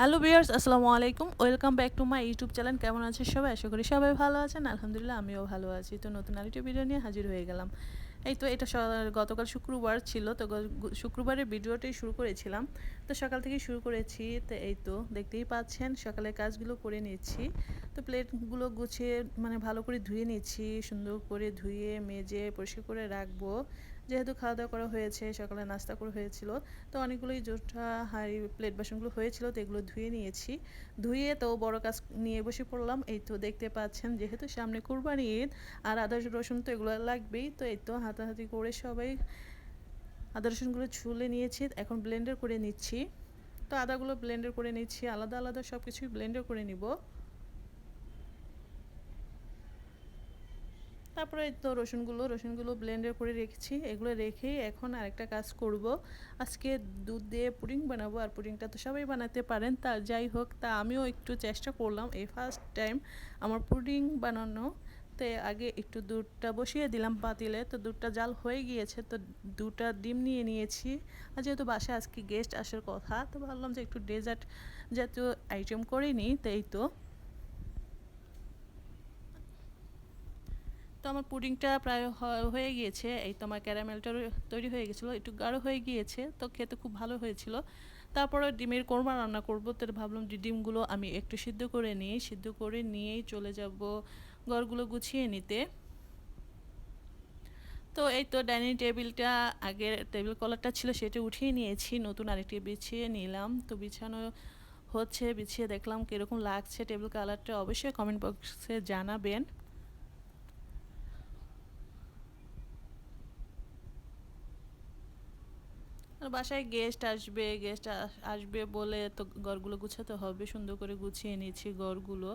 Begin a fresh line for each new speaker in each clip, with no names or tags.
Hello viewers আসসালামু আলাইকুম। Welcome back to my YouTube channel কেমন আছে সবাই? আশা করি সবাই ভালো আছেন। আলহামদুলিল্লাহ, আমিও ভালো আছি। তো নতুন আরেকটি ভিডিও নিয়ে হাজির হয়ে গেলাম। এই তো, এটা গতকাল শুক্রবার ছিল। তো শুক্রবারের ভিডিওটাই শুরু করেছিলাম। তো সকাল থেকেই শুরু করেছি। তো এই তো, দেখতেই পাচ্ছেন, সকালে কাজগুলো করে নিচ্ছি। তো প্লেটগুলো গুছিয়ে মানে ভালো করে ধুয়ে নিচ্ছি। সুন্দর করে ধুয়ে, মেজে, পরিষ্কার করে রাখব। যেহেতু খাওয়া দাওয়া করা হয়েছে, সকালে নাস্তা করা হয়েছিল, তো অনেকগুলোই জোটা হাঁড়ি প্লেট বাসনগুলো হয়েছিল, তো এগুলো ধুয়ে নিয়েছি। ধুয়ে তো বড় কাজ নিয়ে বসে পড়লাম, এই তো দেখতে পাচ্ছেন যেহেতু সামনে কুরবানি ঈদ, আর আদা রসুন তো এগুলো লাগবেই, তো এই তো হাতাহাতি করে সবাই আদা রসুনগুলো ছুলে নিয়েছি, এখন ব্লেন্ডার করে নিচ্ছি। তো আদাগুলো ব্লেন্ডার করে নিচ্ছি, আলাদা আলাদা সব কিছুই ব্লেন্ডার করে নিব। তারপরে তো রসুনগুলো রসুনগুলো ব্লেন্ডার করে রেখেছি। এগুলো রেখেই এখন আরেকটা কাজ করব। আজকে দুধ দিয়ে পুডিং বানাবো, আর পুডিংটা তো সবাই বানাতে পারেন। তা যাই হোক, তা আমিও একটু চেষ্টা করলাম। এই ফার্স্ট টাইম আমার পুডিং বানানো। তো আগে একটু দুধটা বসিয়ে দিলাম পাতিলে। তো দুধটা জাল হয়ে গিয়েছে, তো দুটা ডিম নিয়ে নিয়েছি। আর যেহেতু বাসায় আজকে গেস্ট আসার কথা, তো ভাবলাম যে একটু ডেজার্ট জাতীয় আইটেম করে নিই তো এই তো। তো আমার পুডিংটা প্রায় হয়ে গিয়েছে। এই তো আমার ক্যারামেলটা তৈরি হয়ে গেছিল একটু গাঢ় হয়ে গিয়েছে, তো খেতে খুব ভালো হয়েছিল। তারপরে ডিমের কোরমা রান্না করব, তো ভাবলাম যে ডিমগুলো আমি একটু সিদ্ধ করে নিই, সিদ্ধ করে নিয়েই চলে যাব ঘরগুলো গুছিয়ে নিতে। তো এই তো ডাইনিং টেবিলটা, আগের টেবিল কলারটা ছিল সেটা উঠিয়ে নিয়েছি, নতুন আরেকটি বিছিয়ে নিলাম। তো বিছানো হচ্ছে, বিছিয়ে দেখলাম কীরকম লাগছে টেবিল কালারটা, অবশ্যই কমেন্ট বক্সে জানাবেন। বাসায় গেস্ট আসবে গেস্ট আসবে বলে তো ঘরগুলো গুছাতে হবে। সুন্দর করে গুছিয়ে নিয়েছি ঘরগুলো।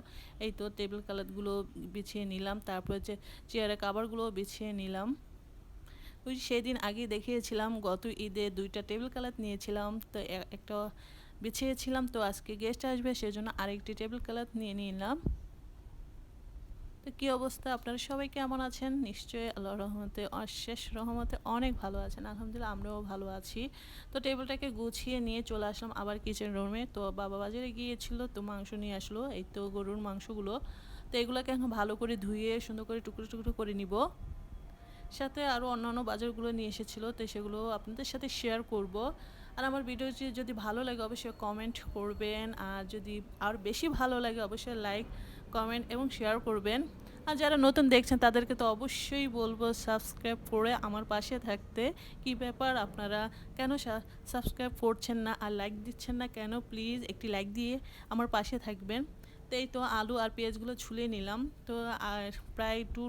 এই তো টেবিল কালারগুলো বিছিয়ে নিলাম, তারপর হচ্ছে চেয়ারে কাবারগুলো বিছিয়ে নিলাম। ওই সেদিন আগে দেখিয়েছিলাম, গত ঈদে দুইটা টেবিল কালার নিয়েছিলাম, তো একটা বিছিয়েছিলাম, তো আজকে গেস্ট আসবে, সেজন্য আরেকটি টেবিল কালার নিয়ে নিলাম। তো কী অবস্থা? আপনারা সবাই কেমন আছেন? নিশ্চয়ই আল্লাহর রহমতে, অশেষ রহমতে অনেক ভালো আছেন। আলহামদুলিল্লাহ, আমরাও ভালো আছি। তো টেবিলটাকে গুছিয়ে নিয়ে চলে আসলাম আবার কিচেন রুমে তো বাবা বাজারে গিয়েছিল, তো মাংস নিয়ে আসলো। এই তো গরুর মাংসগুলো। তো এগুলোকে এখন ভালো করে ধুয়ে, সুন্দর করে টুকরো টুকরো করে নিব। সাথে আরও অন্যান্য বাজারগুলো নিয়ে এসেছিল, তো সেগুলো আপনাদের সাথে শেয়ার করব। আর আমার ভিডিওটি যদি ভালো লাগে, অবশ্যই কমেন্ট করবেন। আর যদি আর বেশি ভালো লাগে, অবশ্যই লাইক কমেন্ট এবং শেয়ার করবেন। আর যারা নতুন দেখছেন, তাদেরকে তো অবশ্যই বলব সাবস্ক্রাইব করে আমার পাশে থাকতে। কি ব্যাপার আপনারা কেন সাবস্ক্রাইব করছেন না আর লাইক দিচ্ছেন না কেন? প্লিজ একটি লাইক দিয়ে আমার পাশে থাকবেন। তো এই তো আলু আর পেঁয়াজগুলো ছুলে নিলাম। তো আর প্রায় টু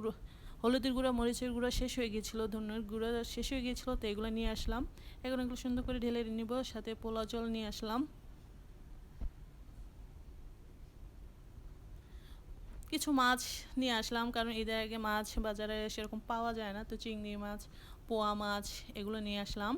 হলুদের গুঁড়ো, মরিচের গুঁড়ো শেষ হয়ে গিয়েছিল ধনের গুঁড়ো শেষ হয়ে গিয়েছিল তো এগুলো নিয়ে আসলাম। এখন এগুলো সুন্দর করে ঢেলে নিব, সাথে পোলা জল নিয়ে আসলাম। কিছু মাছ নিয়ে আসলাম, কারণ ঈদের আগে মাছ বাজারে সেরকম পাওয়া যায় না, তো চিংড়ি মাছ, পোয়া মাছ এগুলো নিয়ে আসলাম।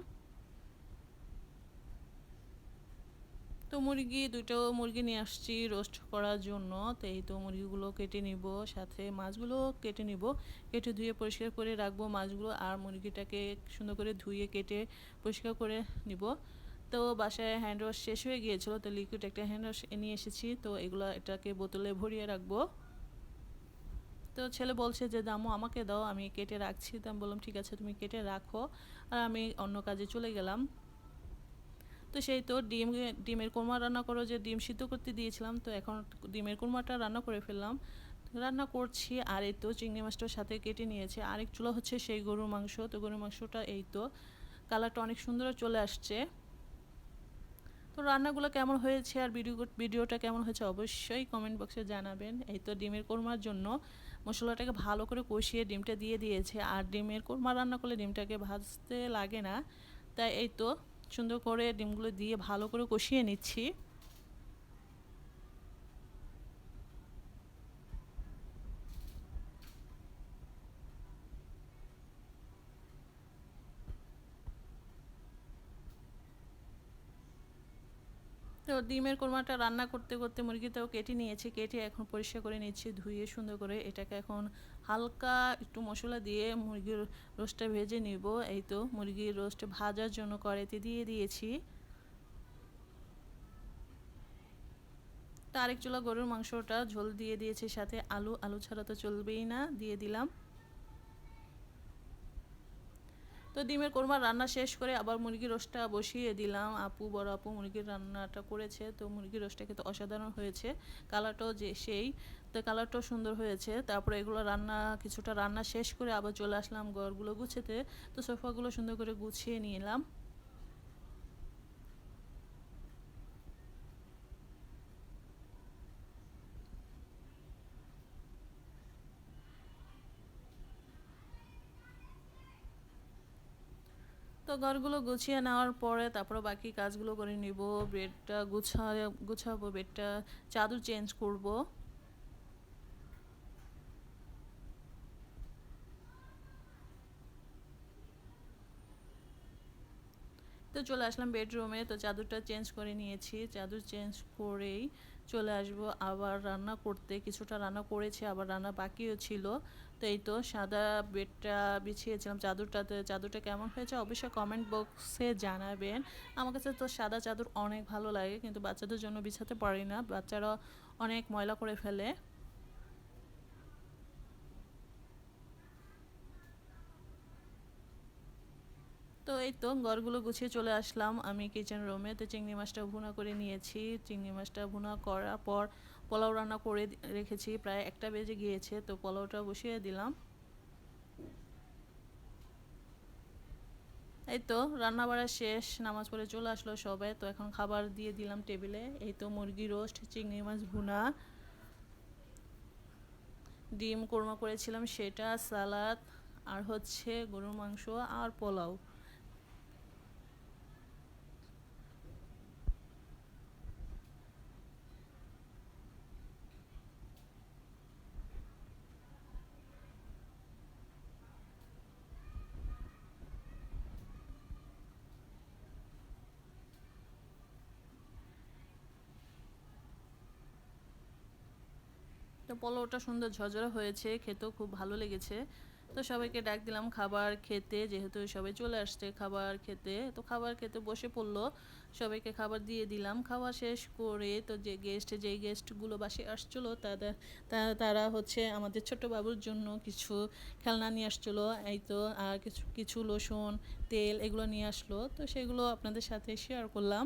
তো মুরগি, দুটো মুরগি নিয়ে আসছি রোস্ট করার জন্য, তো এই তো মুরগিগুলো কেটে নিব, সাথে মাছগুলো কেটে নিব, কেটে ধুয়ে পরিষ্কার করে রাখব মাছগুলো, আর মুরগিটাকে সুন্দর করে ধুয়ে কেটে পরিষ্কার করে নিব। তো বাসায় হ্যান্ড ওয়াশ শেষ হয়ে গিয়েছিল, তো লিকুইড একটা হ্যান্ড ওয়াশ নিয়ে এসেছি, তো এগুলো এটাকে বোতলে ভরিয়ে রাখব। তো ছেলে বলছে যে, দামু, আমাকে দাও, আমি কেটে রাখছি। তো আমি বললাম, ঠিক আছে, তুমি কেটে রাখো। আর আমি অন্য কাজে চলে গেলাম। তো সেই তো ডিম, ডিমের কোরমা রান্না করো, যে ডিম সিদ্ধ করতে দিয়েছিলাম, তো এখন ডিমের কোরমাটা রান্না করে ফেললাম। রান্না করছি, আর এই তো চিংড়ি মাছটার সাথে কেটে নিয়েছে। আরেক চুলা হচ্ছে সেই গরুর মাংস, তো গরুর মাংসটা এই তো। কালারটা অনেক সুন্দর চলে আসছে। তো রান্নাগুলো কেমন হয়েছে, আর ভিডিও, ভিডিওটা কেমন হয়েছে, অবশ্যই কমেন্ট বক্সে জানাবেন। এই তো ডিমের কোরমার জন্য মশলাটাকে ভালো করে কষিয়ে ডিমটা দিয়ে দিয়েছে। আর ডিমের কোরমা রান্না করলে ডিমটাকে ভাজতে লাগে না। তাই এই তো সুন্দর করে ডিমগুলো দিয়ে ভালো করে কষিয়ে নিচ্ছি। তো ডিমের কোরমাটা রান্না করতে করতে মুরগিটাও কেটে নিয়েছি, কেটে এখন পরিষ্কার করে নিচ্ছি, ধুয়ে সুন্দর করে এটাকে এখন হালকা একটু মশলা দিয়ে মুরগির রোস্টটা ভেজে নিব। এই তো মুরগির রোস্ট ভাজার জন্য কড়াইতে দিয়ে দিয়েছি। আরেক চুলা গরুর মাংসটা ঝোল দিয়ে দিয়েছি, সাথে আলু আলু ছাড়া তো চলবেই না, দিয়ে দিলাম। তো ডিমের কোরমা রান্না শেষ করে আবার মুরগির রোস্টটা বসিয়ে দিলাম। আপু, বড় আপু মুরগির রান্নাটা করেছে, তো মুরগির রোস্টটা খেতে অসাধারণ হয়েছে। কালারটাও যে সেই, তো কালারটাও সুন্দর হয়েছে। তারপরে এগুলো রান্না, কিছুটা রান্না শেষ করে আবার চলে আসলাম ঘরগুলো গুছেতে। তো সোফাগুলো সুন্দর করে গুছিয়ে নিলাম। তো ঘরগুলো গুছিয়ে নেওয়ার পরে তারপরে বাকি কাজগুলো করে নিব, বেডটা গুছা গুছাবো, বেডটা, চাদর চেঞ্জ করব। তো চলে আসলাম বেডরুমে, তো চাদরটা চেঞ্জ করে নিয়েছি, চাদর চেঞ্জ করেই চলে আসব। আবার রান্না করতে, কিছুটা রান্না করেছি, আবার রান্না বাকিও ছিল। তো এই তো সাদা বেডটা বিছিয়েছিলাম, চাদরটাতে। চাদরটা কেমন হয়েছে অবশ্যই কমেন্ট বক্সে জানাবেন। আমার কাছে তো সাদা চাদর অনেক ভালো লাগে, কিন্তু বাচ্চাদের জন্য বিছাতে পারি না। বাচ্চারা অনেক ময়লা করে ফেলে। তো এই তো ঘরগুলো গুছিয়ে চলে আসলাম। আমি কিচেন রুমে তো চিংড়ি মাছটা ভুনা করে নিয়েছি। চিংড়ি মাছটা ভুনা করার পর পোলাও রান্না করে রেখেছি, প্রায় একটা বেজে গিয়েছে, তো পোলাওটা বসিয়ে দিলাম। এই তো রান্না বাড়া শেষ, নামাজ পড়ে চলে আসলো সবাই, তো এখন খাবার দিয়ে দিলাম টেবিলে। এই তো মুরগি রোস্ট, চিংড়ি মাছ ভুনা। ডিম কোরমা করেছিলাম, সেটা, সালাদ, আর হচ্ছে গরুর মাংস আর পোলাও। তো পোলাওটা সুন্দর ঝরঝরা হয়েছে, খেতেও খুব ভালো লেগেছে। তো সবাইকে ডাক দিলাম খাবার খেতে, যেহেতু সবাই চলে আসছে খাবার খেতে। তো খাবার খেতে বসে পড়ল, সবাইকে খাবার দিয়ে দিলাম। খাওয়া শেষ করে তো যে গেস্ট যেই গেস্টগুলো বাসে আসছিল তাদের তারা হচ্ছে আমাদের ছোট বাবুর জন্য কিছু খেলনা নিয়ে আসছিল। এই তো, আর কিছু কিছু লোশন তেল এগুলো নিয়ে আসলো। তো সেগুলো আপনাদের সাথে শেয়ার করলাম।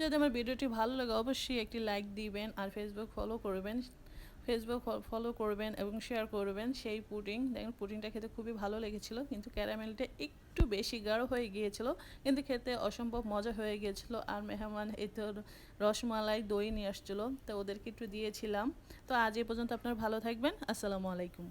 যদি আমার ভিডিওটি ভালো লাগে, অবশ্যই একটি লাইক দিবেন আর ফেসবুক ফলো করবেন। ফেসবুক ফলো করবেন এবং শেয়ার করবেন সেই পুডিং দেখেন পুডিংটা খেতে খুবই ভালো লেগেছিলো, কিন্তু ক্যারামেলটা একটু বেশি গাঢ় হয়ে গিয়েছিল, কিন্তু খেতে অসম্ভব মজা হয়ে গিয়েছিল। আর মেহমান এই তো রসমালাই দই নিয়ে আসছিল, তো ওদেরকে একটু দিয়েছিলাম। তো আজ এই পর্যন্ত আপনার ভালো থাকবেন। আসসালামু আলাইকুম।